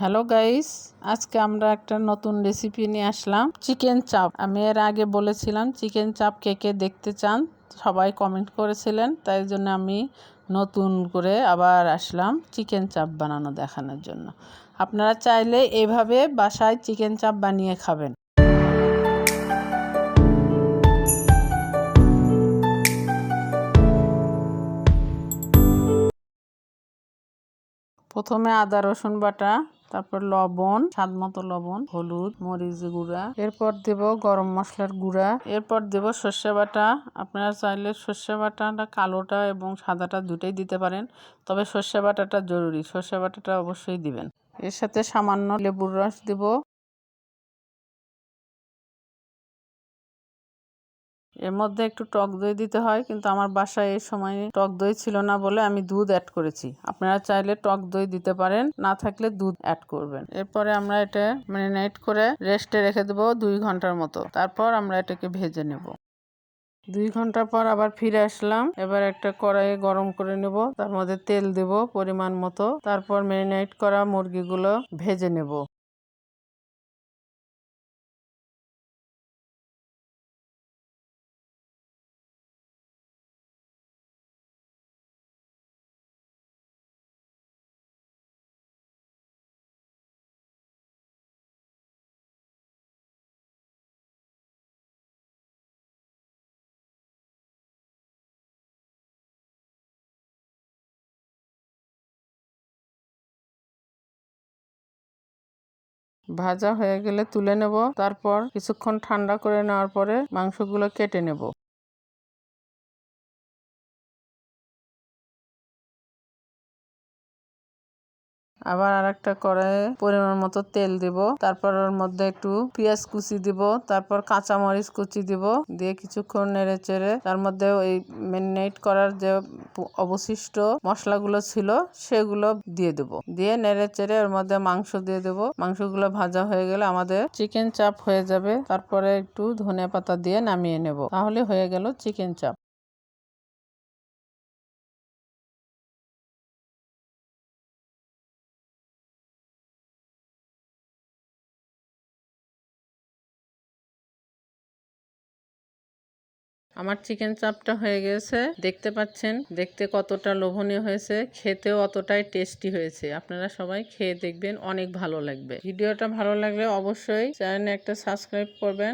Hello guys, আজকে আমরা একটা নতুন রেসিপি নিয়ে আসলাম, চিকেন চাপ। আমি এর আগে বলেছিলাম চিকেন চাপ কে কে দেখতে চান, সবাই কমেন্ট করেছিলেন, তাই জন্য আমি নতুন করে আবার আসলাম চিকেন চাপ বানানো দেখানোর জন্য। আপনারা চাইলে এভাবে বাসায় চিকেন চাপ বানিয়ে খাবেন। প্রথমে আদা, রসুন বাটা তারপর লবণ স্বাদ মতো লবণ হলুদ মরিচ গুঁড়া। এরপর দেব গরম মশলার গুঁড়া। এরপর দেব সর্ষে বাটা। আপনারা চাইলে সর্ষে বাটাটা কালোটা এবং সাদাটা দুটাই দিতে পারেন তবে সর্ষে বাটাটা জরুরি। সর্ষে বাটাটা অবশ্যই দিবেন। এর সাথে সামান্য লেবুর রস দেব। এর মধ্যে একটু টক দই দিতে হয়, কিন্তু আমার বাসায় এই সময় টক দই ছিল না বলে আমি দুধ অ্যাড করেছি। আপনারা চাইলে টক দই দিতে পারেন, না থাকলে দুধ অ্যাড করবেন। এরপরে আমরা এটা ম্যারিনেট করে রেস্টে রেখে দেবো দুই ঘণ্টার মতো। তারপর আমরা এটাকে ভেজে নেব। দুই ঘণ্টা পর আবার ফিরে আসলাম। এবার একটা কড়াইয়ে গরম করে নেব। তার মধ্যে তেল দেব পরিমাণ মতো। তারপর ম্যারিনেট করা মুরগিগুলো ভেজে নেব। ভাজা হয়ে গেলে তুলে নেব। তারপর কিছুক্ষণ ঠান্ডা করে নেওয়ার পরে মাংসগুলো কেটে নেব। আবার আর একটা কড়াইয়ে পরিমাণ মতো তেল দিব। তারপর ওর মধ্যে একটু পেঁয়াজ কুচি দিব। তারপর কাঁচা মরিচ কুচি দিব। দিয়ে কিছুক্ষণ নেড়ে চেড়ে তার মধ্যে ওই ম্যারিনেট করার যে অবশিষ্ট মশলাগুলো ছিল, সেগুলো দিয়ে দেব। দিয়ে নেড়ে চেড়ে ওর মধ্যে মাংস দিয়ে দেব। মাংসগুলো ভাজা হয়ে গেলে আমাদের চিকেন চাপ হয়ে যাবে। তারপরে একটু ধনে পাতা দিয়ে নামিয়ে নেব। তাহলে হয়ে গেল চিকেন চাপ। আমার চিকেন চাপটা হয়ে গেছে। দেখতে পাচ্ছেন, দেখতে কতটা লোভনীয় হয়েছে, খেতেও অতটাই টেস্টি হয়েছে। আপনারা সবাই খেয়ে দেখবেন, অনেক ভালো লাগবে। ভিডিওটা ভালো লাগলে অবশ্যই চ্যানেলে একটা সাবস্ক্রাইব করবেন।